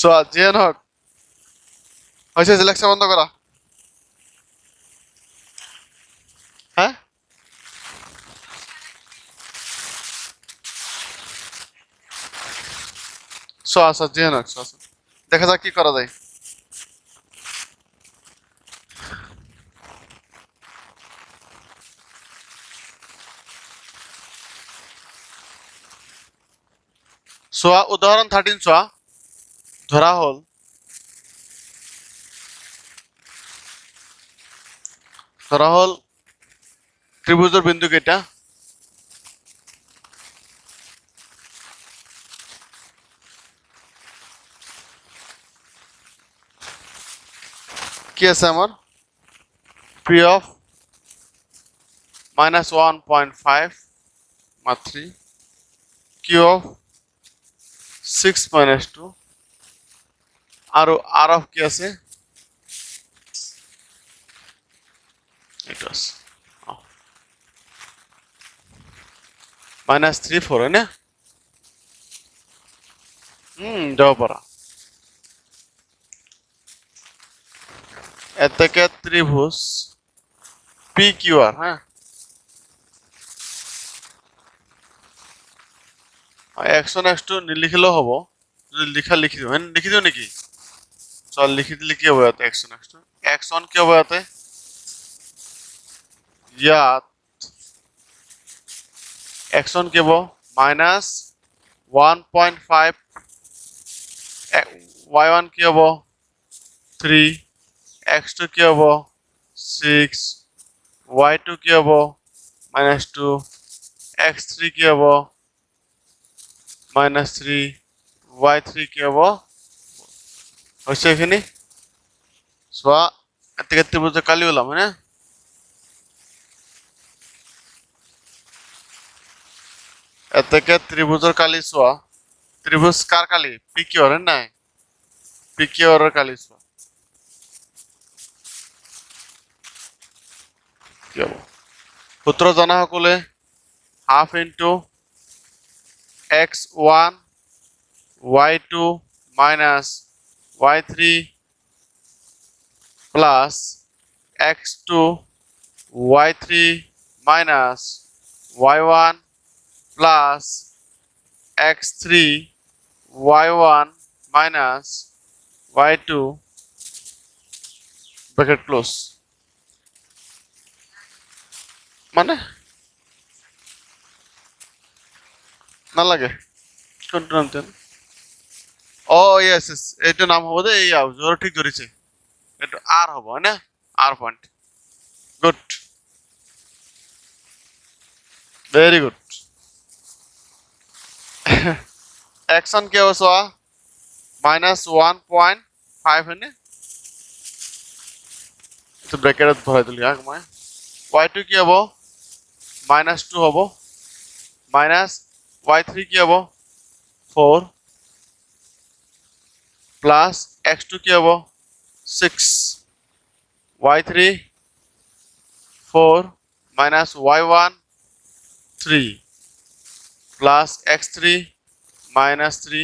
সোয়া জিয়ান হক। হয়েছে লেকচার বন্ধ করা। হ্যাঁ? সোয়া সোয়া জিয়ান হক সোয়া। দেখা যাক কি করা যায়। সোয়া উদাহরণ থার্টিন সোয়া ধরা হল। ধরা হল ত্রিভুজের বিন্দু কেটা কি আছে আমার? P of minus one point five মা three Q of six minus two R of কি আছে? আছে। মাইনাছ থ্ৰী ফ'ৰ হয়নে উম যাব পাৰা এতেকে ত্রিভুজ পি কিউ আর হ্যাঁ। এক্স ওৱান এক্স টু নিলিখিলেও হ'ব। যদি লিখা লিখি দিওঁ। হয় লিখি দিওঁ নেকি? চল, লিখি দিলে কি হ'ব X one X two X one কি হ'ব ইয়াতে ইয়াত। এক্স ওৱান কি হ'ব? Minus one point five Y one কি হ'ব? থ্ৰী এক্স টু কি হ'ব? ছিক্স ৱাই টু কি হ'ব? মাইনাছ টু এক্স থ্ৰী কি হ'ব? মাইনাছ থ্ৰী ৱাই থ্ৰী কি হ'ব হৈছে এইখিনি চোৱা এতেকে ত্ৰিভুজ কালি ওলাম হয়নে এতেকে ত্ৰিভুজৰ কালি চোৱা ত্ৰিভুজ কাৰ কালি? পি কিউৰ নাই? পি কিউৰৰ কালি হ'ব সূত্ৰ জনা সকলে half into X one Y two minus Y three plus X two Y three minus Y one plus X three Y one minus Y two bracket close মানে? নালাগে কোনটো নাম অ য়েছ য়েছ এইটো নাম হ'ব দেই এইয়া জোৰ ঠিক ধৰিছে। এইটো আৰ হ'ব হয়নে R point good very good action কি হ'ব চোৱা মাইনাছ ওৱান পইণ্ট ফাইভ এইটো ব্ৰেকেটত ভৰাই দিলোঁ ইয়াক মই। ৱাইটো কি হ'ব? মাইনাছ টু হ'ব। মাইনাছ ৱাই থ্ৰী কি হ'ব? ফ'ৰ প্লাছ এক্স টু কি হ'ব? Six Y three four minus Y one three plus X three minus three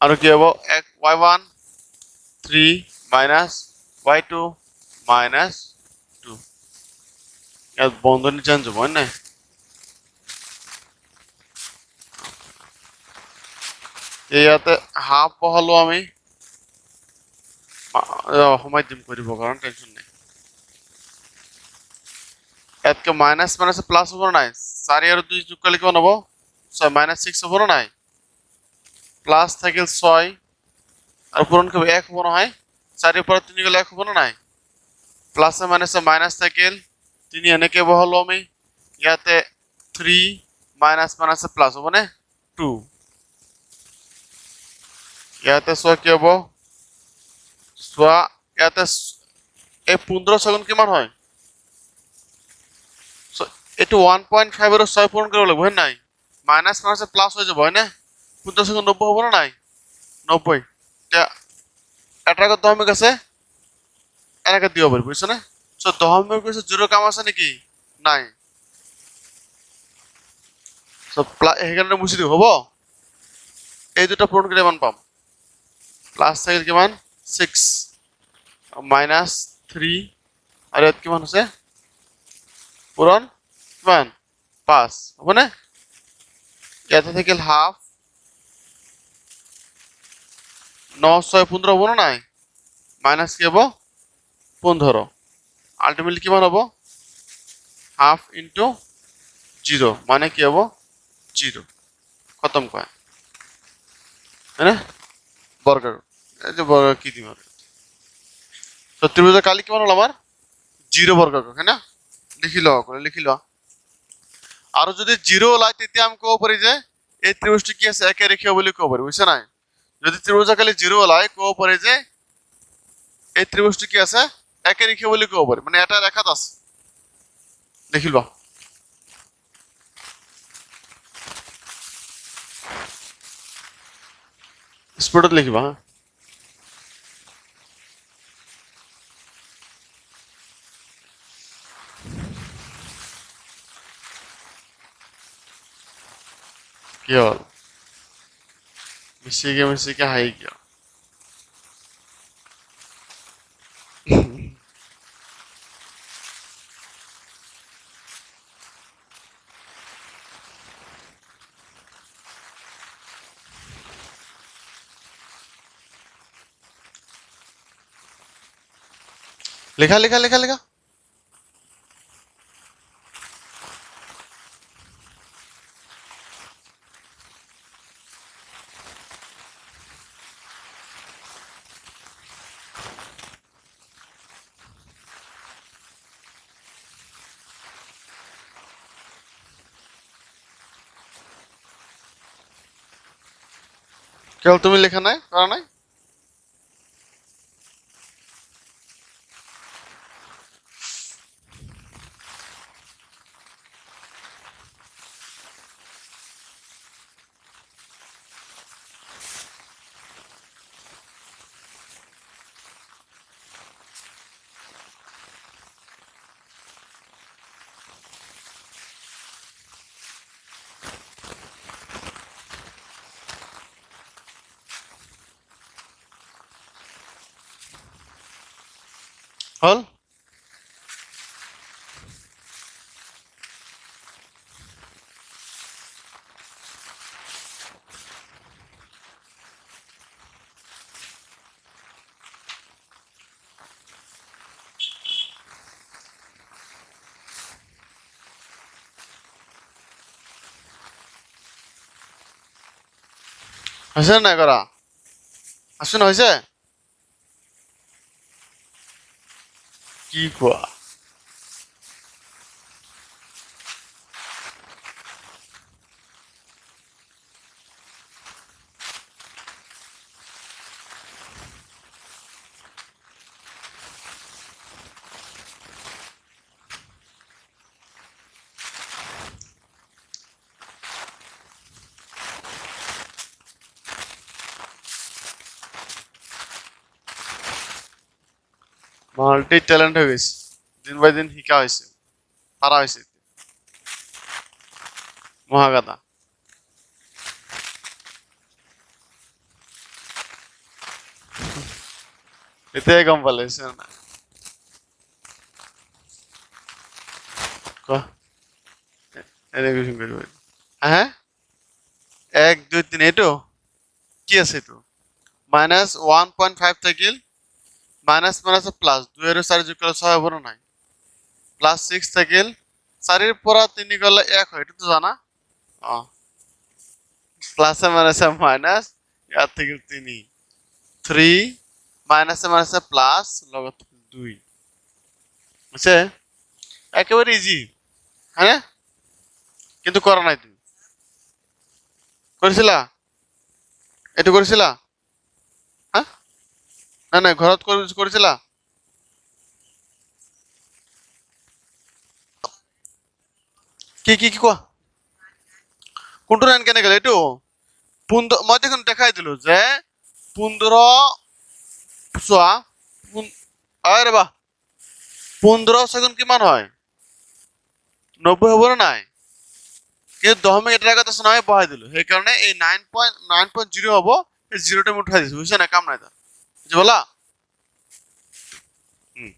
আৰু কি হ'ব? এক Y one three minus Y two minus two. ইয়াত বন্ধনী চেঞ্জ হ'ব, হয় নাই? ইয়াতে হাফ বহালো আমি। সময় দিম কৰিব কাৰণ টেনশ্যন নাই। ইয়াতকে মাইনাছ মাইনাছ প্লাছ হ'ব নাই? চাৰি আৰু দুই যোগ কৰিলে কিমান হ'ব? ছয় মাইনাছ ছিক্স হ'ব নাই? প্লাছ থাকিল ছয়, আৰু পূৰণ কৰিব এক হ'ব নহয়। চাৰিৰ পৰা তিনি গ'লে এক হ'ব নে নাই? প্লাছে মাইনাছে মাইনাছ থাকিল, তিনি এনেকৈ বহালো আমি। ইয়াতে থ্ৰী মাইনাছ মাইনাছে প্লাছ হ'বনে টু ইয়াতে চোৱা কি হ'ব চোৱা ইয়াতে এই পোন্ধৰ ছেকেণ্ড কিমান হয় এইটো ওৱান পইণ্ট ফাইভ আৰু ছয় পূৰণ কৰিব লাগিব হয় নাই মাইনাছ মাইনাছে প্লাছ হৈ যাব হয়নে পোন্ধৰ ছেকেণ্ড নব্বৈ হ'ব নে নাই নব্বৈ এতিয়া এটা আগত দশমিক আছে এনেকে দিব পাৰি বুজিছনে চ' দশমিক পিছত জিৰ' কাম আছে নেকি নাই চ' সেইকাৰণে মুচি দিওঁ হ'ব এই দুটো করে মান পাম প্লাস থাকিল কিমান? ছিক্স মাইনাছ থ্ৰী আৰু ইয়াত কিমান হৈছে? পূৰণ কিমান? পাঁচ। হ'বনে? ইয়াতে থাকিল হাফ ন, ছয়, পোন্ধৰ হ'ব নে নাই? মাইনাছ কি হ'ব? পোন্ধৰ। আল্টিমেটলি কিমান হ'ব? হাফ ইনটু জিৰ' মানে কি হ'ব? জিৰ' খতম কৰা। হয়নে? বৰ্গ বৰ্গ কি আৰু তো কালি কিমান হ'ল আমাৰ জিৰ' বৰ্গ হয় লিখি সকলোৱে লিখি লোৱা আৰু যদি জিৰ' ওলায় তেতিয়া আমি ক'ব পাৰি যে এই ত্ৰিভুজটো কি আছে? একে ৰেখীয় বুলি ক'ব পাৰি, বুজিছা নাই? যদি ত্ৰিভুজৰ কালি জিৰ' ওলায় ক'ব পাৰি যে এই ত্ৰিভুজটো কি আছে? একে ৰেখীয় বুলি ক'ব পাৰি। মানে এটা ৰেখাত আছে। লিখি লোৱা স্পীডত লিখিবা, হা? কি হ'ল মিচিকে মিচিকে হাঁহি কিয় লেখা লেখা লেখা লেখা কেৱল তুমি লেখা নাই কৰা নাই? হ'ল? হৈছে নাই কৰা আছে ন হৈছে মাল্টি ট্যালেন্ট হয়ে গেছে। দিন বাই দিন শিকা হয়েছে পারা হয়েছে মহাগাদা। এতে গম পালে না কৰিব। এক, দুই, তিনি, এইটো? কি আছে এইটো? মাইনাছ ওৱান পইণ্ট ফাইভ থাকিল। মাইনাছ প্লাছ দুই আৰু চাৰি যোগ কৰিলে ছয় হ'ব নে নাই। প্লাছ ছিক্স থাকিল চাৰিৰ পৰা তিনি গ'লে এক হয় এইটোতো জানা? অঁ। প্লাছে মাইনাছে মাইনাছ ইয়াত থাকিল তিনি। থ্ৰী মাইনাছে মাইনাছে প্লাছ লগত দুই। বুজিছে একেবাৰে ইজি হয়নে কিন্তু কৰা নাই তুমি কৰিছিলা এইটো কৰিছিলা হা নাই নাই ঘৰত কৰি কৰিছিলা কি কি কি কোৱা? কোনটো লাইন কেনেকে এইটো? পোন্ধৰ মই দেখোন দেখাই দিলো যে পোন্ধৰ চোৱা অ ৰবা পোন্ধৰ ছেকেণ্ড কিমান হয়? নব্বৈ হ'ব নে নাই? কিন্তু দশমিক এটাৰ আগত আছে নহয় বহাই দিলো। সেইকাৰণে এই nine point nine point zero' হ'ব, এই জিৰ'টো মই উঠাই দিছো বুজিছা নাই? কাম নাই তাত বুজি পালা উম।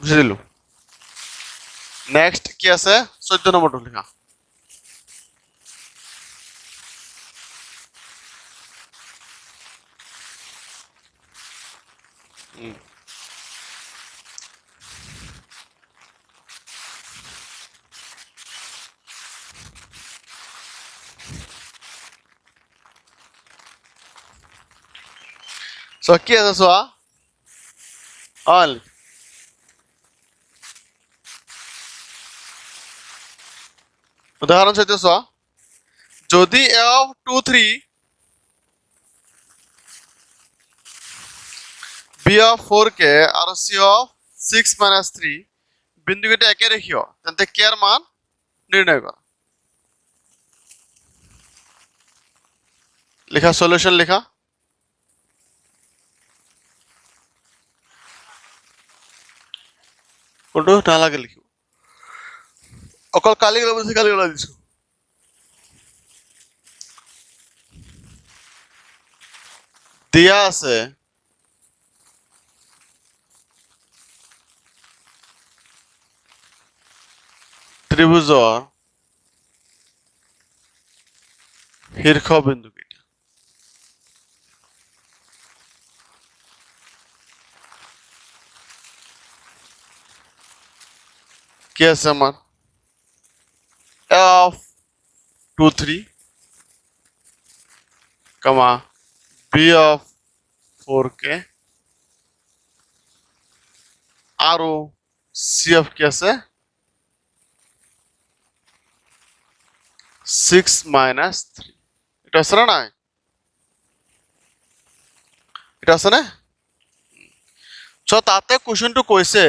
বুজি দিলো নেক্সট কি আছে চৈধ্য নম্বৰটো লিখা উম। Så কি আছে চোৱা অল উদাহৰণ সৈতে চোৱা যদি F two three B of four K আৰু C of six minus three বিন্দুকেইটা একে ৰেখীয় তেন্তে কে মান নিৰ্ণয় কৰা লিখা সলিউশন লিখা। কোনটো নালাগে লিখিব অকল কালি ওলাব দিছে কালি ওলাই দিছো। দিয়া আছে। ত্ৰিভুজৰ শীৰ্ষবিন্দু কি আছে আমার of two three comma B of four K আরও সি অফ কি আছে সিক্স মাইনাস থ্রি এটা আছে না নাই এটা আছে না চ তাতে কুৱেশ্যনটো কৈছে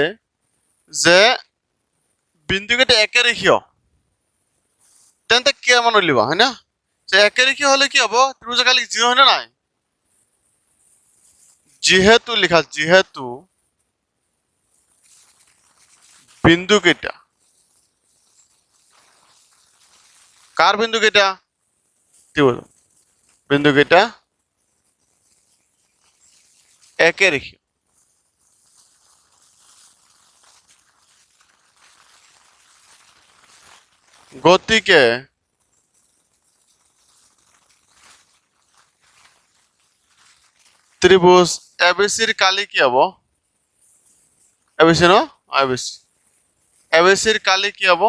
যে বিন্দুকেইটা একে ৰেখীয় তেন্তে কে মান উলিয়াবা হয় না যে একে ৰেখীয় হলে কি হব? ত্ৰিভুজ কালি জিৰ' হয় নে নাই? যিহেতু লিখা, যিহেতু বিন্দু কেইটা কাৰ বিন্দু কেইটা ত্ৰিভুজ বিন্দু কেইটা একে ৰেখীয় গতিকে ত্রিভুজ এবিসির কালি কি হব? এবিসি ন? এবিসি এবিসির কালি কি হব?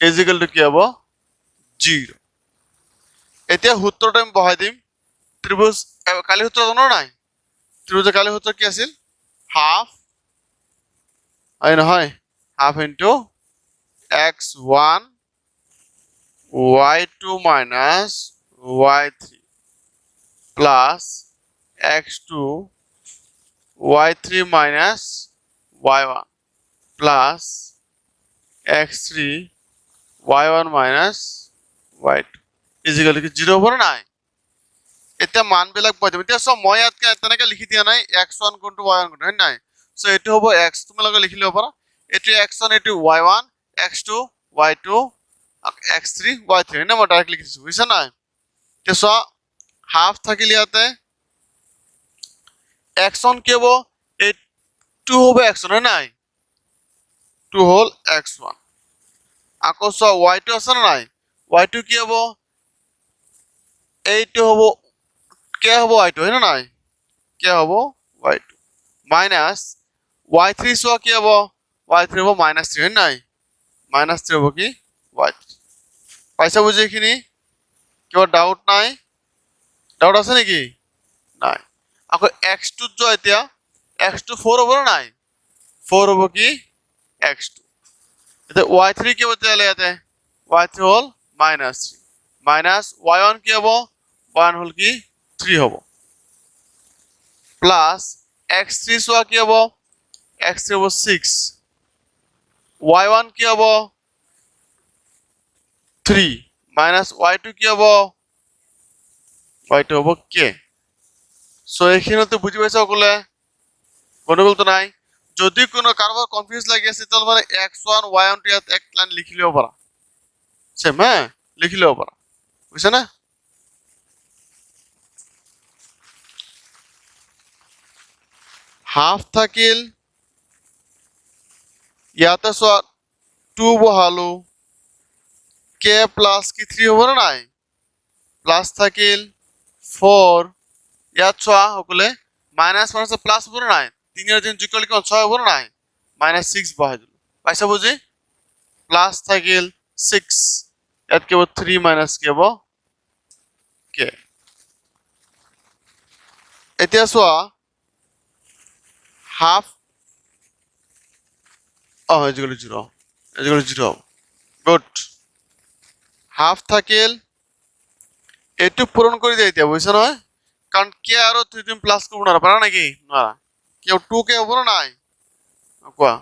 ইজিক্যাল টু কি হব? জিরো এতিয়া সূত্ৰটো আমি বহাই দিম। ত্ৰিভুজ কালি সূত্ৰ জানো নাই? ত্ৰিভুজৰ কালি সূত্ৰ কি আছিল? হাফ হয় নহয়? Half into x1 y2 minus y3 plus x2 y3 minus y1 plus x3 y1 minus y2 is equal কি? জিৰ' হ'ব নে নাই? এতিয়া মানবিলাক পাই দিম এতিয়া চব মই ইয়াতকে তেনেকে লিখি দিয়া নাই। এক্স ওৱান কোনটো ৱাই ওৱান কোনটো হয় নাই? চ' এইটো হ'ব এক্স। তোমালোকে লিখি ল'ব পাৰা। এইটো এক্স ওৱান, এইটো Y one X two Y two X three Y three না মই ডাইৰেক্ট লিখি দিছোঁ, বুজিছা নাই? এতিয়া চোৱা হাফ থাকিলে ইয়াতে এক্স ওৱান কি হ'ব? এই টু হ'ব এক্স ওৱান হয় নাই? টু হ'ল এক্স ওৱান আকৌ চোৱা ৱাই টু আছে নে নাই? ৱাই টু কি হ'ব? এইটো হ'ব কে হ'ব ৱাই টু হয় নে নাই? কে হ'ব Y two minus Y three চোৱা কি হ'ব? ৱাই থ্ৰী হ'ব মাইনাছ থ্ৰী হয় নাই? মাইনাছ থ্ৰী হ'ব কি? থ্ৰী পাইছা বুজি এইখিনি? কিবা ডাউট নাই? ডাউট আছে নেকি? নাই। আকৌ এক্স টুত যোৱা এতিয়া। এক্স টু ফ'ৰ হ'ব নে নাই? ফ'ৰ হ'ব কি? X two. এতিয়া ৱাই থ্ৰী কি হ'ব তেতিয়াহ'লে ইয়াতে? ৱাই থ্ৰী হ'ল minus three minus Y one কি হ'ব? ৱাই ওৱান হ'ল কি? থ্ৰী হ'ব। প্লাছ এক্স থ্ৰী চোৱা কি হ'ব? এক্স থ্ৰী হ'ব ছিক্স ৱাই ওৱান কি হ'ব? থ্ৰী মাইনাছ ৱাই টু কি হ'ব? ৱাই টু হ'ব কে চ' এইখিনিতো বুজি পাইছা সকলোৱে? গণ্ডগোলটো নাই। যদি কোনো কাৰোবাৰ কনফিউজ লাগি আছে, তেতিয়াহ'লে মানে এক্স ওৱান ৱাই ওৱানটো ইয়াত এক লাইন লিখি ল'ব পাৰা। চেম হা? লিখি ল'ব পাৰা। বুজিছানে হাফ থাকিল ইয়াতে চোৱা টু বহালো কে প্লাছ কি থ্ৰী হ'ব নে নাই? প্লাছ থাকিল ফ'ৰ ইয়াত চোৱা সকলে মাইনাছ মাইনাছ প্লাছ হ'ব নাই? তিনি আৰু তিনি যোগ কৰিলে কিমান ছয় হ'ব নাই? মাইনাছ ছিক্স বহাই দিলোঁ। পাইছা বুজি? প্লাছ থাকিল ছিক্স ইয়াত কি হ'ব থ্ৰী মাইনাছ কি হ'ব? কে এতিয়া চোৱা হাফ অ আজিকালি জিৰ' আজিকালি জিৰ' হ'ব গুড হাফ থাকিল। এইটো পূৰণ কৰি দিয়া এতিয়া, বুজিছা নহয়? কাৰণ কে আৰু থ্ৰী তুমি প্লাছ কৰিব নোৱাৰা, পাৰা নেকি? নোৱাৰা। কিয় টু কে নে নাই? কোৱা।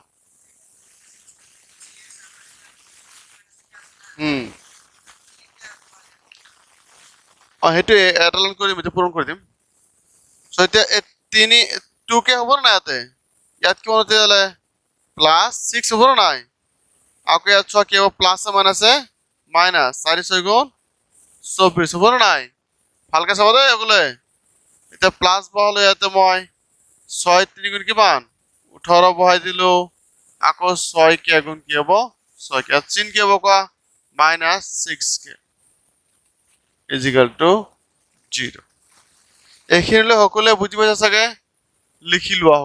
উম। অ সেইটোৱে এটা লাইন কৰি দিম এতিয়া পূৰণ কৰি দিম। চ' এতিয়া তিনি টু কে হ'ব নে নাই ইয়াতে? ইয়াত কিমান হ'ব নে নাই। আকৌ ইয়াত চোৱা কি হ'ব প্লাছ মাইনাছে মাইনাছ চাৰি ছয় গুণ হ'ব নে নাই। ভালকে চাব দেই সকলোৱে এতিয়া প্লাছ বহালো ইয়াতে মই। ছয় তিনি গুণ কিমান? ওঠৰ বহাই দিলো। আকৌ ছয় কে গুণ কি হ'ব? ছয় কে। চিন কি হ'ব কোৱা? Minus six K. Is equal two zero' এইখিনিলৈ সকলোৱে বুজি পাইছে চাগে? লিখি লোৱা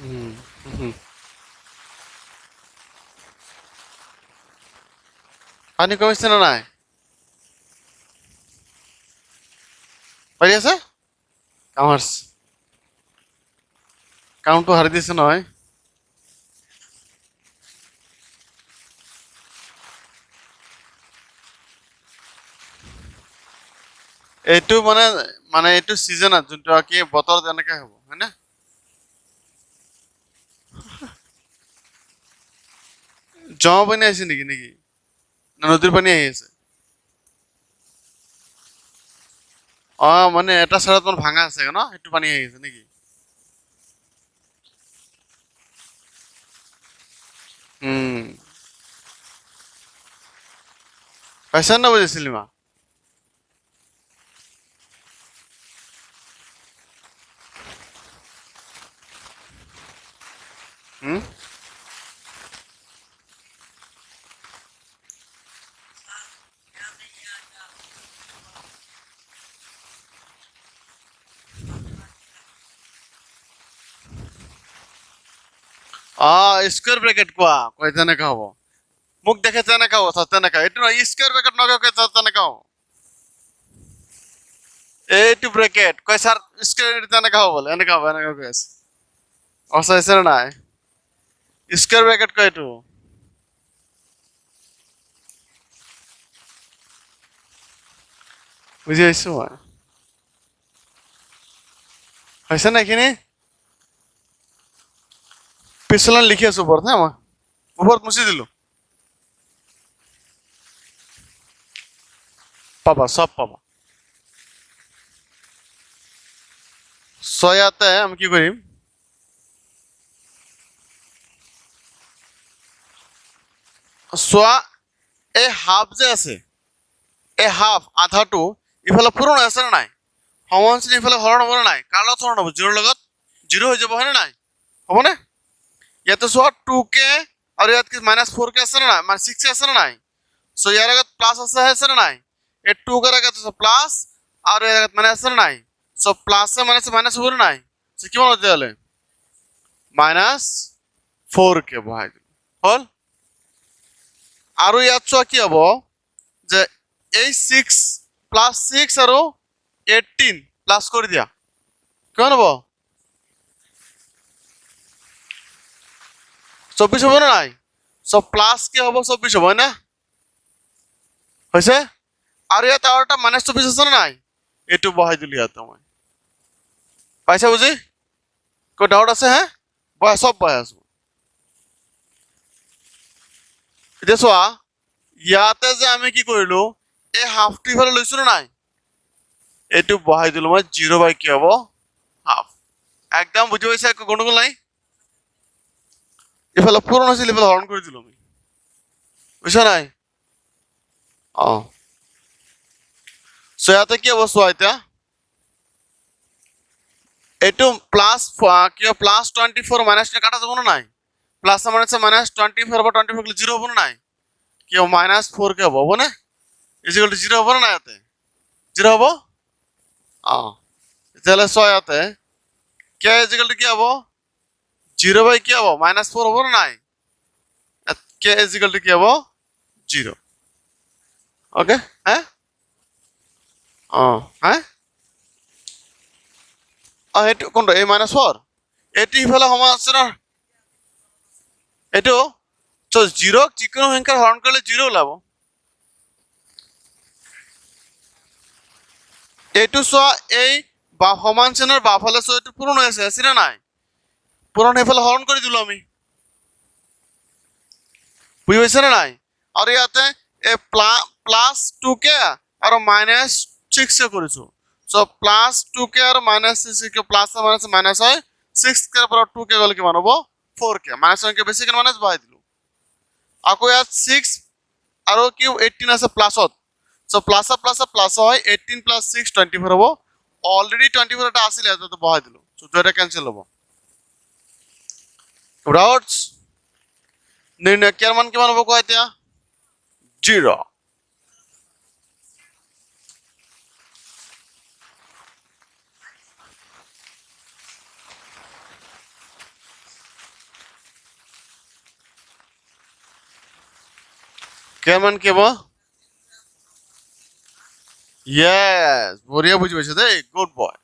সকলোৱে পানী কমিছে নে নাই? পাৰি আছে? কামাৰ্চ কাউণ্টটো হাৰি দিছে নহয়। এইটো মানে মানে এইটো চিজনত যোনটো কি বতৰ তেনেকে হ'ব, হয়নে? জমা পানী আহিছে নেকি নেকি না নদীৰ পানী আছে অ মানে এটা চাইডত মানে ভাঙা আছে ন সেইটো পানী আহি আছে নেকি উম পাইছা না বুজিছিলি মা হুম অ স্কুৱেৰ ব্ৰেকেট কোৱা? কয় তেনেকা হ'ব। মোক দেখে তেনেকা এইটো নহয় স্কুৱেৰ ব্ৰেকেট নকয় চ, তেনেকা হ'ব। এইটো ব্ৰেকেট কয় ছাৰ স্কুৱেৰ তেনেকা হ'ব বোলে, এনেকা হ'ব, এনেকা কৈ আছে। অচাইছে নে নাই? স্কুৱেৰ ব্ৰেকেট কয় এইটো। বুজি পাইছো মই। হৈছে নে এইখিনি? পিছলৈ লিখি আছো ওপৰত হা মই। ওপৰত মুচি দিলো। পাবা, চব পাবা। ছয়াতে আমি কি কৰিম? চোৱা এই হাফ যে আছে, এই হাফ আধাটো ইফালে পূৰণ হৈ আছে নে নাই? সমানচিন ইফালে হৰণ হ'ব নে নাই? কাৰ লগত হৰণ হ'ব, জিৰ'ৰ লগত জিৰ' হৈ যাব হয়নে নাই? হ'বনে? ইয়াতে চোৱা টু কে আৰু ইয়াত কি মাইনাছ ফ'ৰ কে আছে নে নাই? মানে ছিক্স কে নাই? চ' ইয়াৰ আগত প্লাছ আছে আছে নে নাই? এই টু কাৰ আগত আছে প্লাছ আর এই জায়গাত মাইনাস আছে নাই? সো প্লাসে মাইনাসে মাইনাস হবে নাই? সো কিমান হতে হলে মাইনাস ফোর কে দিল হল আৰু ইয়াত চোৱা কি হ'ব? যে এই ছিক্স প্লাছ ছিক্স আৰু এইটিন প্লাছ কৰি দিয়া। কিমান হ'ব চৌব্বিছ হ'ব নে নাই? চ' প্লাছ কি হ'ব চৌব্বিছ হ'ব, হয় না? হৈছে আৰু ইয়াত আৰু এটা মাইনাছ চৌব্বিছ আছে নে নাই? এইটো বহাই দিলোঁ ইয়াত মই। পাইছা বুজি? কৈ ডাউট আছে হে? বহাই চব বহাই আছো। এতিয়া চোৱা, ইয়াতে যে আমি কি কৰিলো, এই হাফটো ইফালে লৈছো নে নাই? এইটো বহাই দিলো মই জিৰ' বাই কি হ'ব? হাফ একদম বুজি পাইছে একো গণ্ডগোল নাই? ইফালে পূৰণ হৈছিল ইফালে হৰণ কৰি দিলো আমি বুজিছা নাই? অ চ' ইয়াতে কি হ'ব চোৱা এতিয়া এইটো প্লাছ কিয় প্লাছ টুৱেণ্টি ফ'ৰ মাইনাছ কাটা যাব নে নাই? Plus minus minus twenty four বা টুৱেণ্টি ফ'ৰ জিৰ' হ'ব নে নাই? কি হ'ব মাইনাছ ফ'ৰ কে হ'ব হ'বনে ইজিকেল টু জিৰ' হ'ব নে নাই ইয়াতে জিৰ' হ'ব অঁ তেতিয়াহ'লে চোৱা ইয়াতে কে ইজিকেল কি হ'ব? জিৰ' বাই কি হ'ব? মাইনাছ ফ'ৰ হ'ব নে নাই? কে ইজিকেল টু কি হ'ব? জিৰ' অ'কে হে অঁ হে অঁ সেইটো কোনটো? এই মাইনাছ ফ'ৰ এইটো ইফালে সমান আছে ন? এইটো চ' জিৰ'ক যিকোনো সংখ্যাৰ হৰণ কৰিলে জিৰ' ওলাব। এইটো চোৱা এই বা সমান চিনৰ বাওঁফালে চোৱা এইটো পূৰণ হৈ আছে আছিলে নাই? পূৰণ সেইফালে হৰণ কৰি দিলো আমি। বুজি পাইছে নে নাই? আৰু ইয়াতে এই প্লা প্লাছ টু কে আৰু মাইনাছ ছিক্স কে কৰিছো চ' প্লাছ টু কে আৰু minus six K plus minus minus হয়? ছিক্স কে পৰা টু কে গ'লে কিমান হ'ব ফ'ৰ কে মাইনাছ সংখ্যা বেছিকে মাইনাছ বহাই দিলো? আকৌ ইয়াত ছিক্স আৰু কি এইটিন আছে প্লাছত চ' প্লাছত প্লাছত প্লাছ হয় eighteen plus six twenty four হ'ব অলৰেডি টুৱেণ্টি ফ'ৰ এটা এটা বহাই দিলো। চ' দুটা কেঞ্চেল হ'ব। ডাউটছ নিৰ্ণয় কেয়াৰ মান কিমান হ'ব কোৱা এতিয়া জিৰ' কেমান কি হ'ব য়েছ বঢ়িয়া বুজি পাইছে দেই গুড বয়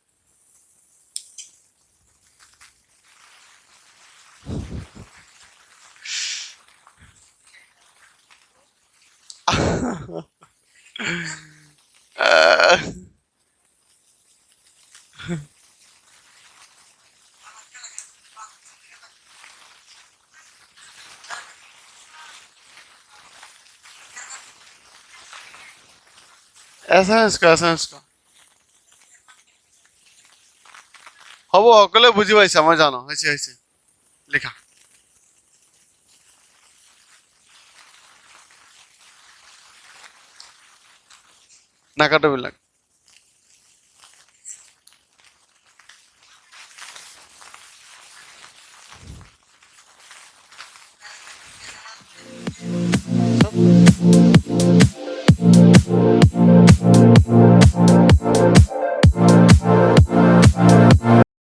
এছএমএছ কৰা এছএমএছ কৰা হ'ব সকলোৱে বুজি পাইছা মই জানো হৈছে হৈছে লিখা নাকাটোবিলাক